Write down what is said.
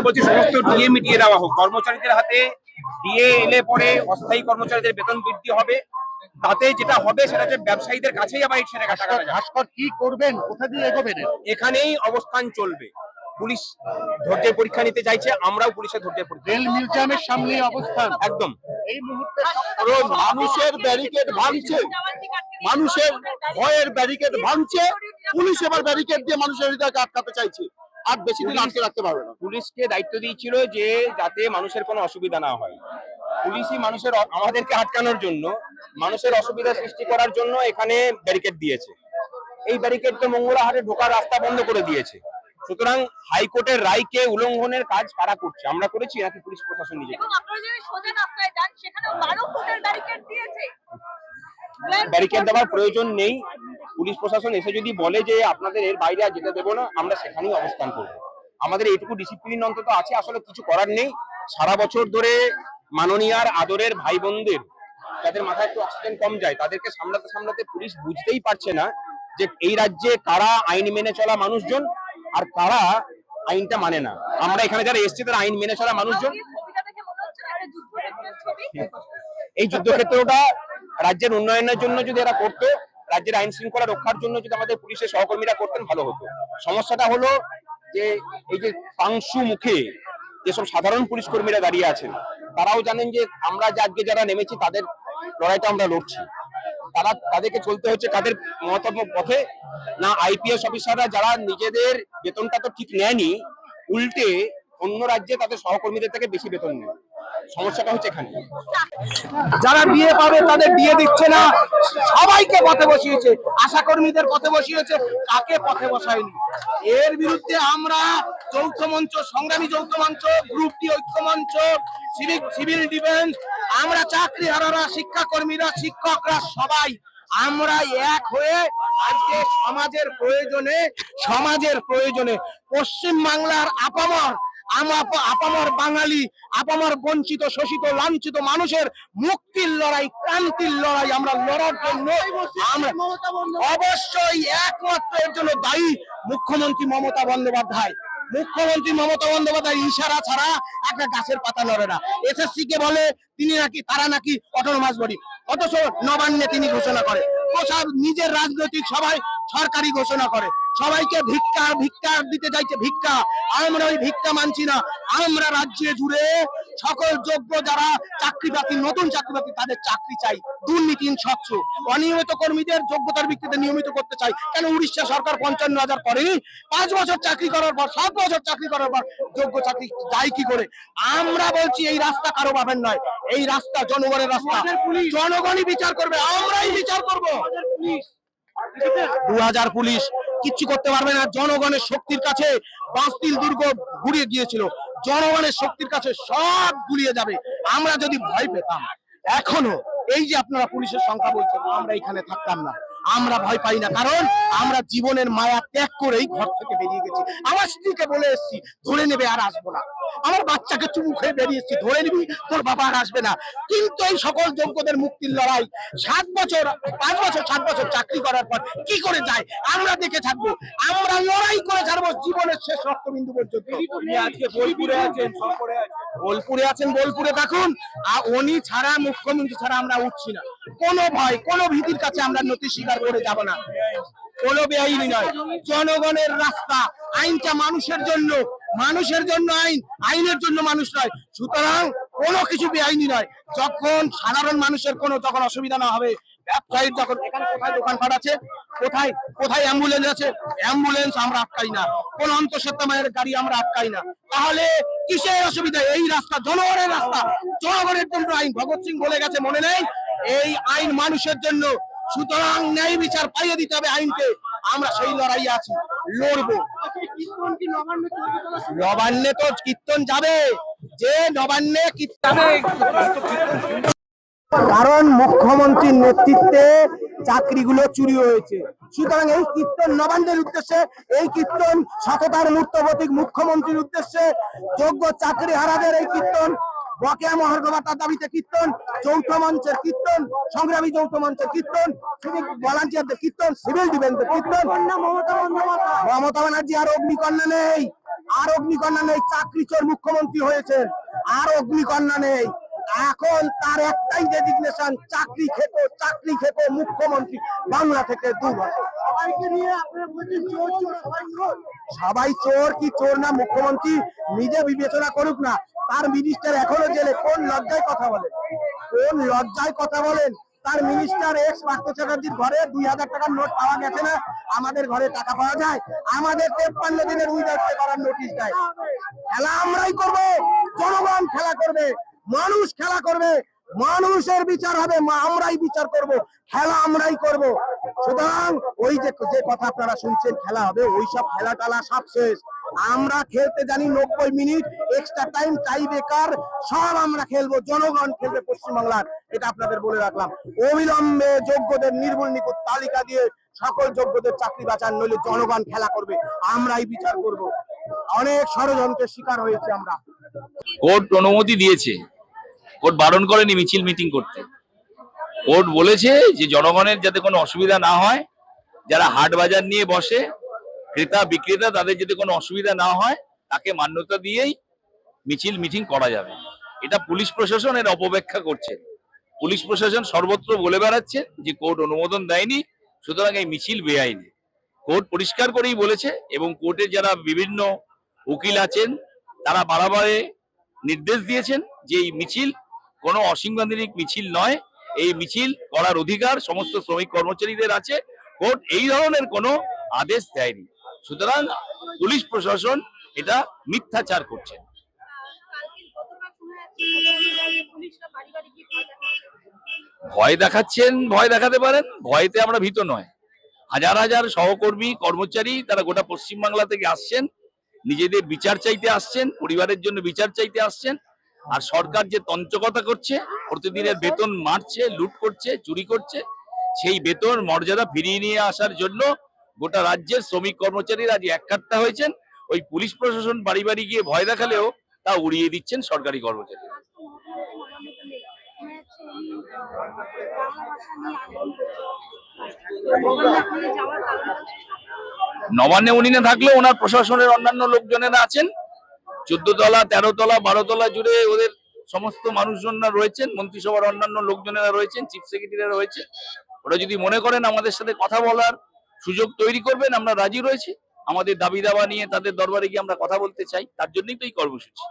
আমরা বলছি সমস্ত ডিএ মিটিয়ে দেওয়া হোক। কর্মচারীদের হাতে ডিএ এলে পরে অস্থায়ী কর্মচারীদের বেতন বৃদ্ধি হবে। তাতে যেটা হবে সেটা হচ্ছে ব্যবসায়ীদের কাছেই আবার সেটা ভাস্কর কি করবেন? কোথা দিয়ে এগোবেন? এখানেই অবস্থান চলবে। পুলিশ ধৈর্যের পরীক্ষা নিতে চাইছে আমরাও পুলিশের ধৈর্যের পরীক্ষা রেল মিউজিয়ামের সামনে অবস্থান। একদম। এই মুহূর্তে কারণ মানুষের ব্যারিকেড ভাঙছে। মানুষের ভয়ের ব্যারিকেড ভাঙছে। পুলিশ এবার ব্যারিকেড দিয়ে মানুষের হৃদয়কে আটকাতে চাইছে। আর বেশি দিন আটকে রাখতে পারবে না। পুলিশকে দায়িত্ব দিয়েছিল যে যাতে মানুষের কোনো অসুবিধা না হয়। পুলিশই মানুষের আমাদেরকে আটকানোর জন্য মানুষের অসুবিধা সৃষ্টি করার জন্য এখানে ব্যারিকেড দিয়েছে। এই ব্যারিকেড তো মঙ্গলাহাটে ঢোকার রাস্তা বন্ধ করে দিয়েছে। সুতরাং হাইকোর্টের রায়কে উল্লঙ্ঘনের কাজ কারা করছে? আমরা করেছি নাকি পুলিশ প্রশাসন নিজে ব্যারিকেড দেওয়ার প্রয়োজন নেই। পুলিশ প্রশাসন এসে যদি বলে যে আপনাদের এর বাইরে আর যেতে দেবো না, আমরা সেখানেই অবস্থান করব। আমাদের এইটুকু ডিসিপ্লিন অন্তত আছে, আসলে কিছু করার নেই। সারা বছর ধরে মাননীয়ার আদরের ভাই বোনদের যাদের মাথায় একটু অক্সিজেন কম যায়, তাদেরকে সামলাতে সামলাতে পুলিশ বুঝতেই পারছে না যে এই রাজ্যে কারা আইন মেনে চলা মানুষজন আর কারা আইনটা মানে না। আমরা এখানে যারা এসছে তারা আইন মেনে চলা মানুষজন। এই যুদ্ধক্ষেত্রটা রাজ্যের উন্নয়নের জন্য যদি এরা করতো রাজ্যের আইন শৃঙ্খলা রক্ষার জন্য যদি আমাদের পুলিশের সহকর্মীরা করতেন, ভালো হতো। সমস্যাটা হলো যে, এই যে পাংশু মুখে যেসব সাধারণ পুলিশ কর্মীরা দাঁড়িয়ে আছেন, তারাও জানেন যে আমরা যে আজকে যারা নেমেছি, তাদের লড়াইটা আমরা লড়ছি। তারা, তাদেরকে চলতে হচ্ছে কাদের মতাত্ম পথে। না, আইপিএস অফিসাররা যারা নিজেদের বেতনটা তো ঠিক নেয়নি, উল্টে অন্য রাজ্যে তাদের সহকর্মীদের থেকে বেশি বেতন নেয়। সমস্যাটা হচ্ছে এখানে। যারা বিয়ে পাবে তাদের বিয়ে দিচ্ছে না, সবাইকে পথে বসিয়েছে আশা কর্মীদের পথে বসিয়েছে, কাকে পথে বসায়নি? এর বিরুদ্ধে আমরা যৌথ মঞ্চ, সংগ্রামী যৌথ মঞ্চ গ্রুপ ডি ঐক্য মঞ্চ সিভিক সিভিল ডিফেন্স আমরা চাকরি হারারা শিক্ষাকর্মীরা, শিক্ষকরা সবাই, আমরা এক হয়ে আজকে সমাজের প্রয়োজনে সমাজের প্রয়োজনে পশ্চিম বাংলার আপামর আপামর বাঙালি, আপামর বঞ্চিত, শোষিত, লাঞ্ছিত মানুষের মুক্তির লড়াই, ক্রান্তির লড়াই আমরা লড়ার জন্য অবশ্যই একমাত্র এর জন্য দায়ী মুখ্যমন্ত্রী মমতা বন্দ্যোপাধ্যায়। মুখ্যমন্ত্রী মমতা বন্দ্যোপাধ্যায় ইশারা ছাড়া একটা গাছের পাতা নড়ে না। এসএসসি কে বলে তিনি নাকি, তারা নাকি অটোনোমাস বডি অথচ নবান্নে তিনি ঘোষণা করে। প্রসাদ নিজের রাজনৈতিক সভায় সরকারি ঘোষণা করে। সবাইকে ভিক্ষা ভিক্ষা দিতে চাইছে ভিক্ষা। আমরা ওই ভিক্ষা মানছি না। আমরা রাজ্যে জুড়ে সকল যোগ্য যারা চাকরি প্রার্থী নতুন চাকরি প্রার্থী তাদের চাকরি চাই। দুর্নীতি স্বচ্ছ। অনিয়মিত কর্মীদের যোগ্যতার ভিত্তিতে নিয়মিত করতে চাই। কেন উড়িষ্যা সরকার পঞ্চান্ন হাজার করেনি পাঁচ বছর চাকরি করার পর সাত বছর চাকরি করার পর যোগ্য চাকরি যায় কি করে? আমরা বলছি এই রাস্তা কারও পাবেন নয়। এই রাস্তা জনগণের রাস্তা। জনগণই বিচার করবে। আমরাই বিচার করব। দু হাজার পুলিশ কিচ্ছু করতে পারবে না। জনগণের শক্তির কাছে বাস্তিল দুর্গ ঘুরিয়ে গিয়েছিল। জনগণের শক্তির কাছে সব গুলিয়ে যাবে। আমরা যদি ভয় পেতাম, এখনও এই যে আপনারা পুলিশের সংখ্যা বলছেন, আমরা এখানে থাকতাম না। আমরা ভয় পাই না, কারণ আমরা জীবনের মায়া ত্যাগ করেই ঘর থেকে বেরিয়ে গেছি। আমার স্ত্রীকে বলে এসেছি, ধরে নেবে আর আসব না। আমার বাচ্চাকে চুমু খেয়ে বেরিয়ে এসেছি, ধরে নিবি, তোর বাবা আর আসবে না। কিন্তু এই সকল যোগ্যদের মুক্তির লড়াই, সাত বছর, পাঁচ বছর, সাত বছর চাকরি করার পর কি করে যায়? আমরা দেখে থাকব আমরা লড়াই করে ছাড়বো জীবনের শেষ রক্তবিন্দু পর্যন্ত। আজকে বোলপুরে আছেন। বোলপুরে আছেন, বোলপুরে থাকুন। আর উনি ছাড়া, মুখ্যমন্ত্রী ছাড়া আমরা উঠছি না। কোনো ভয়, কোনো ভীতির কাছে আমরা নথি স্বীকার করে যাব না। কোনো বেআইনি নয়। জনগণের রাস্তা, আইনটা মানুষের জন্য। মানুষের জন্য আইন, আইনের জন্য মানুষ নয়। সুতরাং কোনো কিছু বেআইনি নয়। যখন সাধারণ মানুষের কোনো যখন অসুবিধা না হবে, ব্যবসায়ীর যখন এখানে কোথায় দোকানপাট আছে, কোথায় কোথায় অ্যাম্বুলেন্স আছে, অ্যাম্বুলেন্স আমরা আটকাই না। কোন অন্তঃসত্ত্বা মায়ের গাড়ি আমরা আটকাই না। তাহলে কিসের অসুবিধা? এই রাস্তা জনগণের রাস্তা। জনগণের জন্য আইন ভগৎ সিং বলে গেছে, মনে নেই? এই আইন মানুষের জন্য সুতরাং ন্যায় বিচার পাইয়ে দিতে হবে আইনকে। আমরা সেই লড়াই আছি। লড়বো। নবান্নে তো কীর্তন যাবে। যে নবান্নে কীর্তন কারণ মুখ্যমন্ত্রীর নেতৃত্বে চাকরিগুলো চুরি হয়েছে। সুতরাং এই কীর্তন নবান্নের উদ্দেশ্যে এই কীর্তন সততার মূর্তবতিক মুখ্যমন্ত্রীর উদ্দেশ্যে যোগ্য চাকরি হারাদের এই কীর্তন বকেয়া মহার্গবাতার দাবিতে কীর্তন যৌথ মঞ্চের কীর্তন সংগ্রামী যৌথ মঞ্চের কীর্তন সিভিক ভলান্টিয়ারদের কীর্তন সিভিল ডিফেন্সের কীর্তন। মমতা মমতা ব্যানার্জি আর অগ্নিকন্যা নেই। আর অগ্নিকন্যা নেই চাকরি চোর মুখ্যমন্ত্রী হয়েছেন। আর অগ্নিকন্যা নেই। এখন তার একটাই ডেজিগনেশন চাকরি খেকো চাকরি খেকো মুখ্যমন্ত্রী বাংলা থেকে দূর সবাই চোর। কি চোর না মুখ্যমন্ত্রী নিজে বিবেচনা করুক না। তার মিনিস্টার এখনও জেলে কোন লজ্জায় কথা বলেন? কোন লজ্জায় কথা বলেন? তার মিনিস্টার এক্স পার্থ চ্যাটার্জির ঘরে দুই হাজার টাকার নোট পাওয়া গেছে না? আমাদের ঘরে টাকা পাওয়া যায়? আমাদের তেপ্পান্ন দিনের উইদাউট করার নোটিশ দেয়। খেলা আমরাই করব জনগণ খেলা করবে। মানুষ খেলা করবে, মানুষের বিচার হবে আমরাই বিচার করব, খেলা আমরাই করব। সুতরাং ওই যে যে কথা আপনারা শুনছেন, খেলা হবে, ওই সব খেলা টালা সব শেষ। আমরা খেলতে জানি নব্বই মিনিট এক্সট্রা টাইম টাই বেকার সব আমরা খেলব, জনগণ খেলবে পশ্চিমবাংলার, এটা আপনাদের বলে রাখলাম। অবিলম্বে যোগ্যদের নির্মূল নিকুত তালিকা দিয়ে সকল যোগ্যদের চাকরি বাঁচান, নইলে জনগণ খেলা করবে, আমরাই বিচার করব। অনেক ষড়যন্ত্রের শিকার হয়েছে আমরা। কোর্ট অনুমতি দিয়েছে। কোর্ট বারণ করেনি মিছিল মিটিং করতে। কোর্ট বলেছে যে জনগণের যাতে কোনো অসুবিধা না হয়, যারা হাট বাজার নিয়ে বসে, ক্রেতা, বিক্রেতা, তাদের যাতে কোনো অসুবিধা না হয়, তাকে মান্যতা দিয়েই মিছিল মিটিং করা যাবে। এটা পুলিশ প্রশাসন এর অপব্যাখ্যা করছে। পুলিশ প্রশাসন সর্বত্র বলে বেড়াচ্ছে যে কোর্ট অনুমোদন দেয়নি, সুতরাং এই মিছিল বেআইনি। কোর্ট পরিষ্কার করেই বলেছে এবং কোর্টের যারা বিভিন্ন উকিল আছেন, তারা বারবারে নির্দেশ দিয়েছেন যে এই মিছিল কোনো অসাংবিধানিক মিছিল নয়। এই মিছিল করার অধিকার সমস্ত শ্রমিক কর্মচারীদের আছে। কোর্ট এই ধরনের কোনো আদেশ দেয়নি। সুতরাং পুলিশ প্রশাসন এটা মিথ্যাচার করছে। ভয় দেখাচ্ছেন, ভয় দেখাতে পারেন, ভয়তে আমরা ভীত নয়। হাজার হাজার সহকর্মী, কর্মচারী তারা গোটা পশ্চিমবাংলা থেকে আসছেন। নিজেদের বিচার চাইতে আসছেন, পরিবারের জন্য বিচার চাইতে আসছেন। আর সরকার যে তন্ত্রকতা করছে প্রতিদিনের বেতন মারছে লুট করছে চুরি করছে সেই বেতন মর্যাদা ফিরিয়ে নিয়ে আসার জন্য গোটা রাজ্যের শ্রমিক কর্মচারীরা আজ এককাট্টা হয়েছেন ওই পুলিশ প্রশাসন বাড়ি বাড়ি গিয়ে ভয় দেখালেও তা উড়িয়ে দিচ্ছেন সরকারি কর্মচারী? নবান্নে উনি না থাকলেও ওনার প্রশাসনের অন্যান্য লোকজনেরা আছেন চোদ্দ তলা, তেরো তলা, বারো তলা জুড়ে ওদের সমস্ত মানুষজনরা রয়েছেন, মন্ত্রিসভার অন্যান্য লোকজনেরা রয়েছেন চিফ সেক্রেটারিরা রয়েছে ওরা যদি মনে করেন আমাদের সাথে কথা বলার সুযোগ তৈরি করবেন, আমরা রাজি রয়েছি। আমাদের দাবি দাবা নিয়ে তাদের দরবারে গিয়ে আমরা কথা বলতে চাই, তার জন্যই তো এই কর্মসূচি।